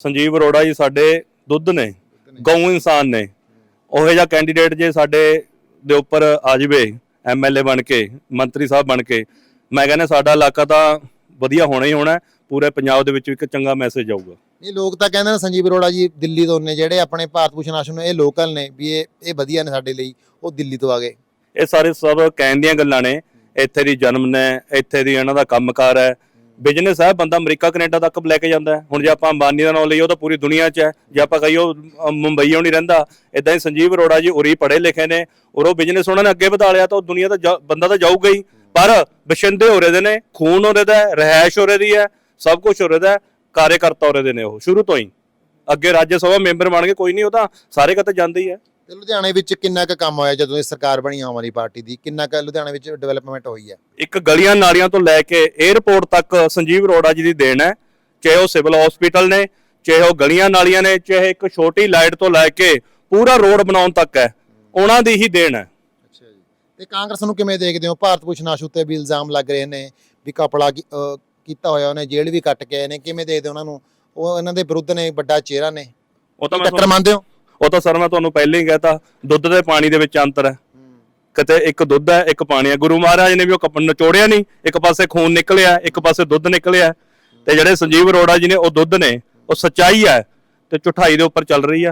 ਸੰਜੀਵ ਅਰੋੜਾ ਜੀ ਸਾਡੇ ਦੁੱਧ ਨੇ ਗਊ ਇਨਸਾਨ ਨੇ ਉਹੋ ਜਿਹਾ ਕੈਂਡੀਡੇਟ ਜੇ ਸਾਡੇ ਦੇ ਉੱਪਰ ਆ ਜਾਵੇ ਐਮਐਲਏ ਬਣ ਕੇ ਮੰਤਰੀ ਸਾਹਿਬ ਬਣ ਕੇ ਮੈਂ ਕਹਿੰਦਾ ਸਾਡਾ ਇਲਾਕਾ ਤਾਂ ਵਧੀਆ ਹੋਣਾ ਹੀ ਹੋਣਾ। ਪੂਰੇ ਪੰਜਾਬ ਦੇ ਵਿੱਚ ਇੱਕ ਚੰਗਾ ਮੈਸੇਜ ਜਾਊਗਾ ਇਹ ਲੋਕ ਤਾਂ ਕਹਿੰਦੇ ਨੇ ਸੰਜੀਵ ਅਰੋੜਾ ਜੀ ਦਿੱਲੀ ਤੋਂ ਨੇ ਜਿਹੜੇ ਆਪਣੇ ਭਾਰਤ ਭੂਸ਼ਣ ਆਸ਼ਰਮ ਨੇ ਇਹ ਲੋਕਲ ਨੇ ਵੀ ਇਹ ਇਹ ਵਧੀਆ ਨੇ ਸਾਡੇ ਲਈ ਉਹ ਦਿੱਲੀ ਤੋਂ ਆ ਗਏ ਇਹ ਸਾਰੇ ਸਭ ਕਹਿਣ ਦੀਆਂ ਗੱਲਾਂ ਨੇ ਇੱਥੇ ਦੀ ਜਨਮ ਨੇ ਇੱਥੇ ਦੀ ਇਹਨਾਂ ਦਾ ਕੰਮਕਾਰ ਹੈ ਬਿਜ਼ਨਸ ਹੈ, ਬੰਦਾ ਅਮਰੀਕਾ, ਕੈਨੇਡਾ ਤੱਕ ਲੈ ਕੇ ਜਾਂਦਾ ਹੁਣ ਜੇ ਆਪਾਂ ਅੰਬਾਨੀ ਦਾ ਨਾਮ ਲਈਏ, ਉਹ ਤਾਂ ਪੂਰੀ ਦੁਨੀਆ 'ਚ ਹੈ। ਜੇ ਆਪਾਂ ਕਹੀਓ ਉਹ ਮੁੰਬਈੋਂ ਨਹੀਂ ਰਹਿੰਦਾ। ਇਦਾਂ ਹੀ ਸੰਜੀਵ ਅਰੋੜਾ ਜੀ ਉਰੀ ਪੜ੍ਹੇ ਲਿਖੇ ਨੇ ਔਰ ਉਹ ਬਿਜ਼ਨਸ ਉਹਨਾਂ ਨੇ ਅੱਗੇ ਵਧਾ ਲਿਆ ਤਾਂ ਉਹ ਦੁਨੀਆ ਦਾ ਬੰਦਾ ਤਾਂ ਜਾਊਗਾ ਹੀ। ਪਰ ਬਸ਼ਿੰਦੇ ਹੋ ਰਹੇ ਦੇ ਨੇ, ਖੂਨ ਹੋ ਰਹੇ ਦਾ ਰਹਿائش ਹੋ ਰਹੀ ਦੀ ਹੈ, ਸਭ ਕੁਝ ਹੋ ਰਹੇ ਦਾ ਕਾਰਜਕਰਤਾ ਹੋ ਰਹੇ ਦੇ ਨੇ ਉਹ, ਸ਼ੁਰੂ ਤੋਂ ਹੀ। ਅੱਗੇ ਰਾਜ ਸਭਾ ਮੈਂਬਰ ਬਣ ਕੇ ਕੋਈ ਨਹੀਂ, ਉਹ ਤਾਂ ਸਾਰੇ ਕਿਤੇ ਜਾਂਦੇ ਹੀ ਹੈ। ਤੇ ਲੁਧਿਆਣੇ ਵਿੱਚ ਕਿੰਨਾ ਕੁ ਕੰਮ ਹੋਇਆ ਜਦੋਂ ਇਹ ਸਰਕਾਰ ਬਣੀ ਆਮ ਆਦਮੀ ਪਾਰਟੀ ਦੀ? ਕਿੰਨਾ ਕੁ ਲੁਧਿਆਣੇ ਵਿੱਚ ਡਿਵੈਲਪਮੈਂਟ ਹੋਈ ਹੈ? ਇੱਕ ਗਲੀਆਂ ਨਾਲੀਆਂ ਤੋਂ ਲੈ ਕੇ 에ਅਰਪੋਰਟ ਤੱਕ ਸੰਜੀਵ ਅਰੋੜਾ ਜੀ ਦੀ ਦੇਣ ਹੈ ਚਾਹੇ ਉਹ ਸਿਵਲ ਹਸਪੀਟਲ ਨੇ ਚਾਹੇ ਉਹ ਗਲੀਆਂ ਨਾਲੀਆਂ ਨੇ ਚਾਹੇ ਇੱਕ ਛੋਟੀ ਲਾਈਟ ਤੋਂ ਲੈ ਕੇ ਪੂਰਾ ਰੋਡ ਬਣਾਉਣ ਤੱਕ ਹੈ ਉਹਨਾਂ ਦੀ ਹੀ ਦੇਣ ਹੈ। ਅੱਛਾ ਜੀ। ਤੇ ਕਾਂਗਰਸ ਨੂੰ ਕਿਵੇਂ ਦੇਖਦੇ ਹੋ? ਭਾਰਤ ਭੂਸ਼ਣ ਆਸ਼ੂ ਤੇ ਵੀ ਇਲਜ਼ਾਮ ਲੱਗ ਰਹੇ ਨੇ ਵੀ ਕਪੜਾ ਕੀਤਾ ਹੋਇਆ ਉਹਨੇ ਜੇਲ੍ਹ ਵੀ ਕੱਟ ਕੇ ਆਏ ਨੇ। ਕਿਵੇਂ ਦੇਖਦੇ ਹੋ ਉਹਨਾਂ ਨੂੰ? ਉਹ ਇਹਨਾਂ ਦੇ ਵਿਰੁੱਧ ਨੇ ਵੱਡਾ ਚਿਹਰਾ ਨੇ। ਉਹ ਤਾਂ ਮੈਂ ਟੱਕਰ ਮੰਨਦੇ ਹੋ? ਉਹ ਤਾਂ ਸਰ ਮੈਂ ਤੁਹਾਨੂੰ ਪਹਿਲਾਂ ਹੀ ਕਹਿਤਾ ਦੁੱਧ ਤੇ ਪਾਣੀ ਦੇ ਵਿੱਚ ਅੰਤਰ ਹੈ। ਕਿਤੇ ਇੱਕ ਦੁੱਧ ਹੈ ਇੱਕ ਪਾਣੀ ਹੈ। ਗੁਰੂ ਮਹਾਰਾਜ ਨੇ ਵੀ ਉਹ ਕੱਪ ਨਿਚੋੜਿਆ ਨਹੀਂ। ਇੱਕ ਪਾਸੇ ਖੂਨ ਨਿਕਲਿਆ ਇੱਕ ਪਾਸੇ ਦੁੱਧ ਨਿਕਲਿਆ। ਤੇ ਜਿਹੜੇ ਸੰਜੀਵ ਅਰੋੜਾ ਜੀ ਨੇ ਉਹ ਦੁੱਧ ਨੇ ਉਹ ਸੱਚਾਈ ਹੈ ਤੇ ਝੁਠਾਈ ਦੇ ਉੱਪਰ ਚੱਲ ਰਹੀ ਆ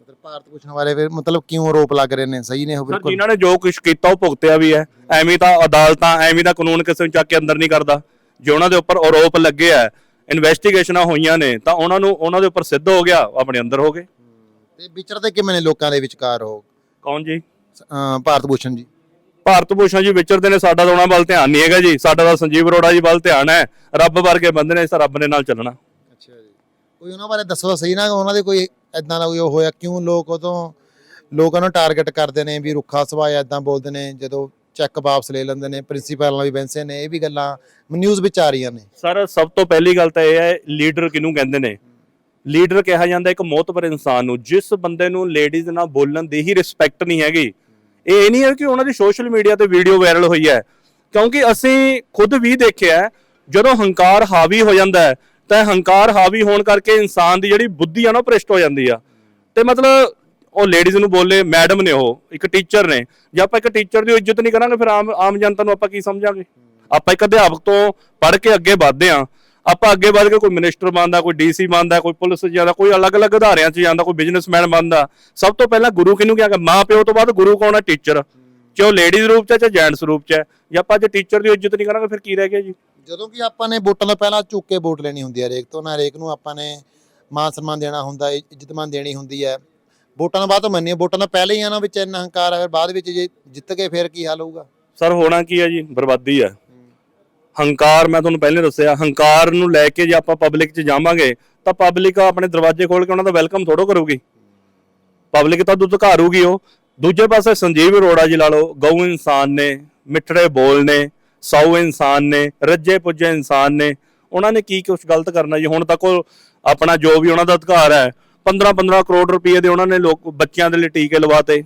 ਮਤਲਬ ਭਾਰਤ ਭੂਸ਼ਣ ਬਾਰੇ ਫਿਰ ਮਤਲਬ ਕਿਉਂ ਆਰੋਪ ਲੱਗ ਰਹੇ ਨੇ? ਸਹੀ ਨੇ ਉਹ ਬਿਲਕੁਲ। ਜਿਨ੍ਹਾਂ ਨੇ ਜੋ ਕੁਝ ਕੀਤਾ ਉਹ ਭੁਗਤਿਆ ਵੀ ਹੈ। ਐਵੇਂ ਤਾਂ ਅਦਾਲਤਾਂ ਐਵੇਂ ਦਾ ਕਾਨੂੰਨ ਕਿਸੇ ਨੂੰ ਚੱਕ ਕੇ ਅੰਦਰ ਨਹੀਂ ਕਰਦਾ। ਜੇ ਉਹਨਾਂ ਦੇ ਉੱਪਰ ਆਰੋਪ ਲੱਗੇ ਆ ਇਨਵੈਸਟੀਗੇਸ਼ਨਾਂ ਹੋਈਆਂ ਨੇ ਤਾਂ ਉਹਨਾਂ ਨੂੰ ਉਹਨਾਂ ਦੇ ਉੱਪਰ ਸਿੱਧ ਹੋ ਗਿਆ ਆਪਣੇ ਅੰਦਰ ਹੋ ਗਏ। ਤੇ ਵਿਚਰਦੇ ਕਿਵੇਂ ਨੇ ਲੋਕਾਂ ਦੇ ਵਿਚਕਾਰ ਉਹ? ਕੌਣ ਜੀ? ਭਾਰਤ ਭੂਸ਼ਣ ਜੀ। ਭਾਰਤ ਭੂਸ਼ਣ ਜੀ ਵਿਚਰਦੇ ਨੇ ਸਾਡਾ ਤਾਂ ਉਹਨਾਂ ਵੱਲ ਧਿਆਨ ਨਹੀਂ ਹੈਗਾ ਜੀ। ਸਾਡਾ ਤਾਂ ਸੰਜੀਵ ਅਰੋੜਾ ਜੀ ਵੱਲ ਧਿਆਨ ਹੈ। ਰੱਬ ਵਰਗੇ ਬੰਦੇ ਨੇ ਇਸ ਰੱਬ ਦੇ ਨਾਲ ਚੱਲਣਾ। ਅੱਛਾ ਜੀ। ਕੋਈ ਉਹਨਾਂ ਬਾਰੇ ਦੱਸੋ ਤਾਂ ਸਹੀ ਨਾ ਉਹਨਾਂ ਦੇ ਕੋਈ ਐਦਾਂ ਦਾ ਕੋਈ ਉਹ ਹੋਇਆ ਕਿਉਂ ਲੋਕ ਉਦੋਂ ਲੋਕਾਂ ਨੂੰ ਟਾਰਗੇਟ ਕਰਦੇ ਨੇ ਵੀ ਰੁੱਖਾ ਸੁਭਾਅ ਐਦਾਂ ਬੋਲਦੇ ਨੇ ਜਦੋਂ ਚੈੱਕ ਵਾਪਸ ਲੈ ਲੈਂਦੇ ਨੇ ਪ੍ਰਿੰਸੀਪਲ ਨਾਲ ਵੀ ਬੈਂਸੇ ਨੇ ਇਹ ਵੀ ਗੱਲਾਂ ਨਿਊਜ਼ ਵਿੱਚ ਆ ਰਹੀਆਂ ਨੇ। ਸਰ ਸਭ ਤੋਂ ਪਹਿਲੀ ਗੱਲ ਤਾਂ ਇਹ ਹੈ ਲੀਡਰ ਕਿਹਨੂੰ ਕਹਿੰਦੇ ਨੇ? ਲੀਡਰ ਕਿਹਾ ਜਾਂਦਾ ਇੱਕ ਮੋਤਬਰ ਇਨਸਾਨ ਨੂੰ, ਜਿਸ ਬੰਦੇ ਨੂੰ ਲੇਡੀਜ਼ ਨਾਲ ਬੋਲਣ ਦੀ ਹੀ ਰਿਸਪੈਕਟ ਨਹੀਂ ਹੈਗੀ। ਇਹ ਨਹੀਂ ਹੈ ਕਿ ਉਹਨਾਂ ਦੀ ਸੋਸ਼ਲ ਮੀਡੀਆ ਤੇ ਵੀਡੀਓ ਵਾਇਰਲ ਹੋਈ ਹੈ। ਕਿਉਂਕਿ ਅਸੀਂ ਖੁਦ ਵੀ ਦੇਖਿਆ ਜਦੋਂ ਹੰਕਾਰ ਹਾਵੀ ਹੋ ਜਾਂਦਾ ਹੈ, ਤਾਂ ਹੰਕਾਰ ਹਾਵੀ ਹੋਣ ਕਰਕੇ ਇਨਸਾਨ ਦੀ ਜਿਹੜੀ ਬੁੱਧੀ ਆ ਨਾ, ਉਹ ਭ੍ਰਿਸ਼ਟ ਹੋ ਜਾਂਦੀ ਆ। ਤੇ ਮਤਲਬ ਉਹ ਲੇਡੀਜ਼ ਨੂੰ ਬੋਲੇ ਮੈਡਮ ਨੇ ਉਹ, ਇੱਕ ਟੀਚਰ ਨੇ। ਜੇ ਆਪਾਂ ਇੱਕ ਟੀਚਰ ਦੀ ਇੱਜ਼ਤ ਨਹੀਂ ਕਰਾਂਗੇ, ਫਿਰ ਆਮ ਆਮ ਜਨਤਾ ਨੂੰ ਆਪਾਂ ਕੀ ਸਮਝਾਂਗੇ? ਆਪਾਂ ਇੱਕ ਅਧਿਆਪਕ ਤੋਂ ਪੜ੍ਹ ਕੇ ਅੱਗੇ ਵਧਦੇ ਆ ਆਪਾਂ ਅੱਗੇ ਵਧ ਕੇ ਕੋਈ ਮਿਨਿਸਟਰ ਬਣਦਾ ਕੋਈ ਡੀਸੀ ਬਣਦਾ ਕੋਈ ਪੁਲਿਸ ਜਾਂਦਾ ਕੋਈ ਅਲੱਗ-ਅਲੱਗ ਅਦਾਰਿਆਂ 'ਚ ਜਾਂਦਾ ਕੋਈ ਬਿਜ਼ਨਸਮੈਨ ਬਣਦਾ ਸਭ ਤੋਂ ਪਹਿਲਾਂ ਗੁਰੂ ਕਿਹਨੂੰ ਕਿਹਾ ਮਾਂ ਪਿਓ ਤੋਂ ਬਾਅਦ ਗੁਰੂ ਕੌਣ ਹੈ? ਟੀਚਰ ਚਾਹੇ ਲੇਡੀਜ਼ ਰੂਪ 'ਚ ਹੈ ਚਾਹੇ ਜੈਂਟਸ ਰੂਪ 'ਚ ਹੈ। ਜੇ ਆਪਾਂ ਜੇ ਟੀਚਰ ਦੀ ਇੱਜ਼ਤ ਨਹੀਂ ਕਰਾਂਗੇ ਫਿਰ ਕੀ ਰਹਿ ਗਿਆ ਜੀ? ਜਦੋਂ ਕਿ ਆਪਾਂ ਨੇ ਵੋਟਾਂ ਤੋਂ ਪਹਿਲਾਂ ਝੁੱਕ ਕੇ ਵੋਟ ਲੈਣੀ ਹੁੰਦੀ ਹੈ ਹਰੇਕ ਤੋਂ ਨਾ ਹਰੇਕ ਨੂੰ ਆਪਾਂ ਨੇ ਮਾਨ ਸਨਮਾਨ ਦੇਣਾ ਹੁੰਦਾ ਇੱਜ਼ਤਮਾਨ ਦੇਣੀ ਹੁੰਦੀ ਹੈ। ਵੋਟਾਂ ਤੋਂ ਬਾਅਦ ਤਾਂ ਮੰਨੀਏ ਵੋਟਾਂ ਤੋਂ ਪਹਿਲੇ ਹੀ ਆ ਨਾ ਵਿੱਚ ਇੰਨਾ ਹੰਕਾਰ ਹੈ ਫਿਰ ਬਾਅਦ ਵਿੱਚ ਜੇ ਜਿੱਤ ਗਏ ਫਿਰ ਕੀ ਹਾਲ ਹੋਊਗਾ? ਸਰ ਹੋਣਾ ਕੀ ਹੈ ਜੀ? ਬਰਬਾਦੀ ਹੈ। ਹੰਕਾਰ, ਮੈਂ ਤੁਹਾਨੂੰ ਪਹਿਲੇ ਦੱਸਿਆ, ਹੰਕਾਰ ਨੂੰ ਲੈ ਕੇ ਜੇ ਆਪਾਂ ਪਬਲਿਕ 'ਚ ਜਾਵਾਂਗੇ, ਤਾਂ ਪਬਲਿਕ ਆਪਣੇ ਦਰਵਾਜ਼ੇ ਖੋਲ ਕੇ ਉਹਨਾਂ ਦਾ ਵੈਲਕਮ ਥੋੜੋ ਕਰੂਗੀ। ਪਬਲਿਕ ਤਾਂ ਦੁਧਕਾਰੂਗੀ ਉਹ। ਦੂਜੇ ਪਾਸੇ ਸੰਜੀਵ ਅਰੋੜਾ ਜੀ ਲਾ ਲਓ, ਗਊ ਇਨਸਾਨ ਨੇ, ਮਿੱਠੜੇ ਬੋਲ ਨੇ ਸੌ ਇਨਸਾਨ ਨੇ, ਰੱਜੇ ਪੁੱਜੇ ਇਨਸਾਨ ਨੇ, ਉਹਨਾਂ ਨੇ ਕੀ ਕੁਝ ਗਲਤ ਕਰਨਾ ਜੀ? ਹੁਣ ਤੱਕ ਉਹ ਆਪਣਾ ਜੋ ਵੀ ਉਹਨਾਂ ਦਾ ਅਧਿਕਾਰ ਹੈ 15 15 ਕਰੋੜ ਰੁਪਏ ਦੇ ਉਹਨਾਂ ਨੇ ਲੋਕ ਬੱਚਿਆਂ ਦੇ ਲਈ ਟੀਕੇ ਲਵਾਤੇ।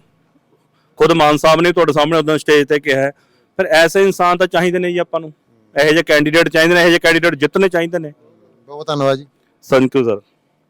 ਖੁਦ ਮਾਨ ਸਾਹਿਬ ਨੇ ਤੁਹਾਡੇ ਸਾਹਮਣੇ ਉਦੋਂ ਸਟੇਜ ਤੇ ਕਿਹਾ ਫਿਰ ਐਸੇ ਇਨਸਾਨ ਤਾਂ ਚਾਹੀਦੇ ਨੇ ਜੀ ਆਪਾਂ ਨੂੰ। ਇਹੋ ਜਿਹੇ ਕੈਂਡੀਡੇਟ ਚਾਹੀਦੇ ਨੇ ਇਹੋ ਜਿਹੇ ਕੈਂਡੀਡੇਟ ਜਿੱਤਣੇ ਚਾਹੀਦੇ ਨੇ। ਬਹੁਤ ਧੰਨਵਾਦ ਜੀ। Thank you sir